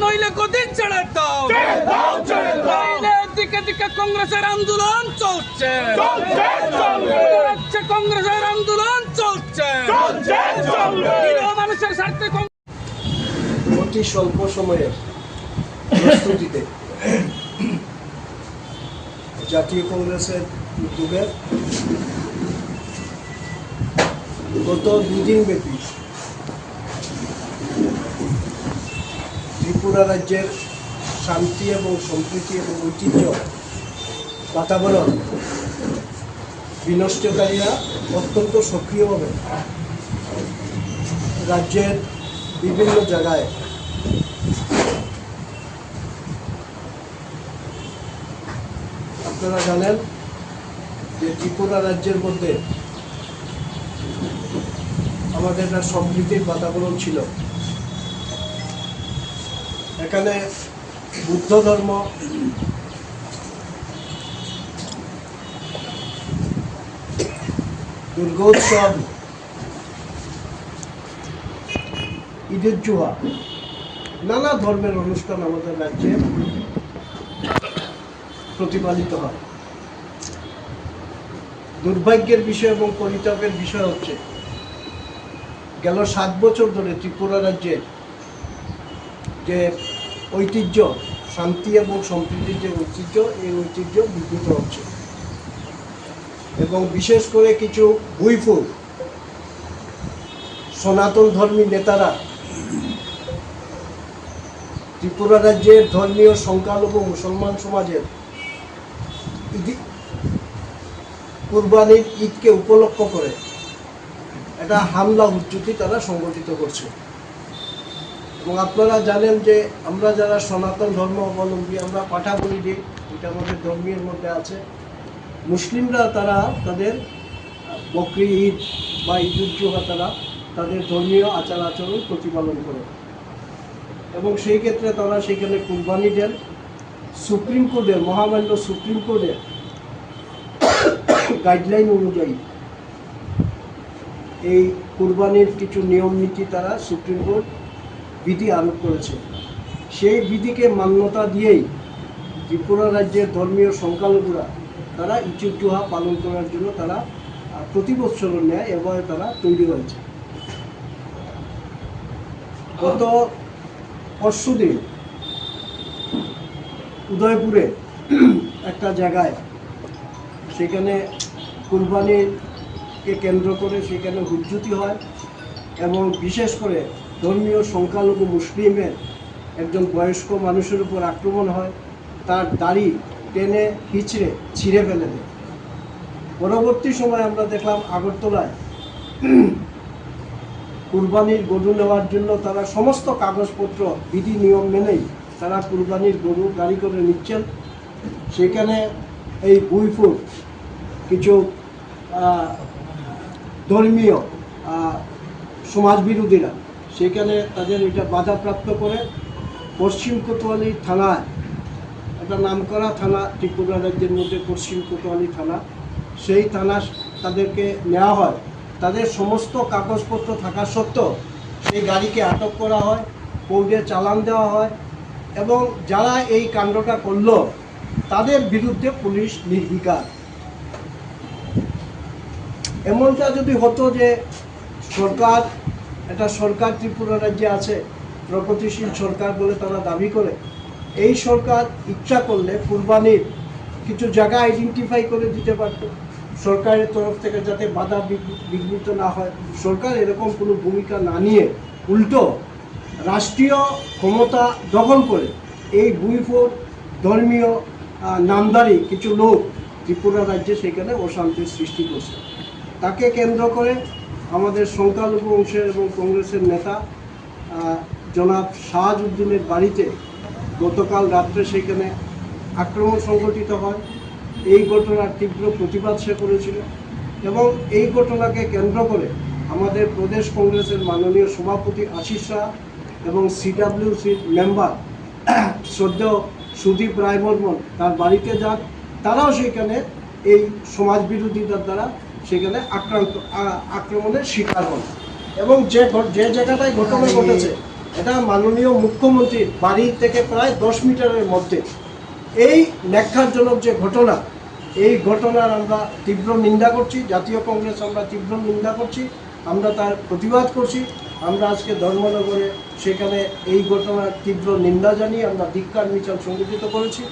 নইলে গদি ছেড়ে দাও। নইলে দিকে দিকে কংগ্রেসের আন্দোলন চলছে কংগ্রেসের আন্দোলন চলছে মানুষের স্বার্থে অতি স্বল্প সময়ের প্রস্তুতিতে। জাতীয় কংগ্রেসের উদ্যোগে গত দুদিন ব্যাপী ত্রিপুরা রাজ্যের শান্তি এবং সম্প্রীতি এবং ঐতিহ্য বাতাবরণ বিনষ্টকারীরা অত্যন্ত সক্রিয়ভাবে রাজ্যের বিভিন্ন জায়গায় আপনারা জানেন যে ত্রিপুরা রাজ্যের মধ্যে আমাদের একটা সম্প্রীতির বাতাবরণ ছিল। এখানে বুদ্ধ ধর্ম, দুর্গোৎসব, ঈদের জুহা নানা ধর্মের অনুষ্ঠান আমাদের রাজ্যে প্রতিপালিত হয়। দুর্ভাগ্যের বিষয় এবং পরিতাপের বিষয় হচ্ছে, গেল সাত বছর ধরে ত্রিপুরা রাজ্যের যে ঐতিহ্য, শান্তি এবং সম্প্রীতির যে ঐতিহ্য, এই ঐতিহ্য বিকৃত হচ্ছে। এবং বিশেষ করে কিছু ভুইফুল, সনাতন ধর্মী নেতারা ত্রিপুরা রাজ্যের ধর্মীয় সংখ্যালঘু মুসলমান সমাজের কুরবানির ঈদকে উপলক্ষ করে একটা হামলা উচ্চুতি তারা সংগঠিত করছে। এবং আপনারা জানেন যে আমরা যারা সনাতন ধর্ম অবলম্বী, আমরা পাঠা বলি দিই, এটা আমাদের ধর্মের মধ্যে আছে। মুসলিমরা তারা তাদের বকরি ঈদ বা ঈদ তারা তাদের ধর্মীয় আচার আচরণ প্রতিপালন করে। এবং সেই ক্ষেত্রে তারা সেখানে কুরবানি দেন। সুপ্রিম কোর্টের, মহামান্য সুপ্রিম কোর্টের গাইডলাইন অনুযায়ী এই কুরবানির কিছু নিয়ম নীতি তারা সুপ্রিম কোর্ট বিধি আরোপ করেছে। সেই বিধিকে মান্যতা দিয়েই ত্রিপুরা রাজ্যের ধর্মীয় সংখ্যালঘুরা তারা ইচুজুহা পালন করার জন্য তারা প্রতি বছর ন্যায় এবারে তারা তৈরি হয়েছে। গত পরশুদিন উদয়পুরে একটা জায়গায় সেখানে কুরবানিকে কেন্দ্র করে সেখানে হুজ্জুতি হয় এবং বিশেষ করে ধর্মীয় সংখ্যালঘু মুসলিমের একজন বয়স্ক মানুষের উপর আক্রমণ হয়, তার দাড়ি টেনে হিচড়ে ছিঁড়ে ফেলে দেয়। পরবর্তী সময় আমরা দেখলাম আগরতলায় কুরবানির গরু নেওয়ার জন্য তারা সমস্ত কাগজপত্র, বিধি, নিয়ম মেনেই তারা কুরবানির গরু গাড়ি করে নিচ্ছেন। সেখানে এই বুইফুর কিছু ধর্মীয় সমাজ বিরোধীরা সেখানে তাদের এটা বাধাপ্রাপ্ত করে পশ্চিম কোতোয়ালি থানায়, একটা নামকরা থানা, ত্রিপুরা রাজ্যের মধ্যে পশ্চিম কোতোয়ালি থানা, সেই থানা তাদেরকে নেওয়া হয়। তাদের সমস্ত কাগজপত্র থাকা সত্ত্বেও সেই গাড়িকে আটক করা হয়, কোর্টে চালান দেওয়া হয় এবং যারা এই কাণ্ডটা করল, তাদের বিরুদ্ধে পুলিশ নির্বিকার। এমনটা যদি হতো যে সরকার এটা সরকার ত্রিপুরা রাজ্যে আছে, প্রগতিশীল সরকার বলে তারা দাবি করে, এই সরকার ইচ্ছা করলে কুরবানির কিছু জায়গা আইডেন্টিফাই করে দিতে পারত। সরকারের তরফ থেকে যাতে বাধা বিঘ্ন- বিঘ্নিত না হয়, সরকার এরকম কোনো ভূমিকা না নিয়ে উল্টো রাষ্ট্রীয় ক্ষমতা দখল করে এই বুইফোর ধর্মীয় নামদারি কিছু লোক ত্রিপুরা রাজ্যে সেখানে অশান্তির সৃষ্টি করছে। তাকে কেন্দ্র করে আমাদের সংখ্যালঘু অংশের এবং কংগ্রেসের নেতা জনাব শাহাজউদ্দিনের বাড়িতে গতকাল রাত্রে সেখানে আক্রমণ সংঘটিত হয়। এই ঘটনার তীব্র প্রতিবাদ সে করেছিল এবং এই ঘটনাকে কেন্দ্র করে আমাদের প্রদেশ কংগ্রেসের মাননীয় সভাপতি আশিস শাহ এবং সিডাব্লিউসির মেম্বার শ্রদ্ধেয় সুদীপ রায় বর্মন তার বাড়িতে যান। তারাও সেখানে এই সমাজ বিরোধীদের দ্বারা সেখানে আক্রান্ত আক্রমণের শিকার হন। এবং যে যে জায়গাটায় ঘটনা ঘটেছে, এটা মাননীয় মুখ্যমন্ত্রীর বাড়ি থেকে প্রায় দশ মিটারের মধ্যে। এই ন্যাক্ষারজনক যে ঘটনা এই ঘটনার আমরা তীব্র নিন্দা করছি, জাতীয় কংগ্রেস আমরা তীব্র নিন্দা করছি, আমরা তার প্রতিবাদ করছি, আমরা আজকে ধর্মনগরে সেখানে এই ঘটনার তীব্র নিন্দা জানিয়ে আমরা ধিক্ষার মিছিল সংগঠিত করেছি।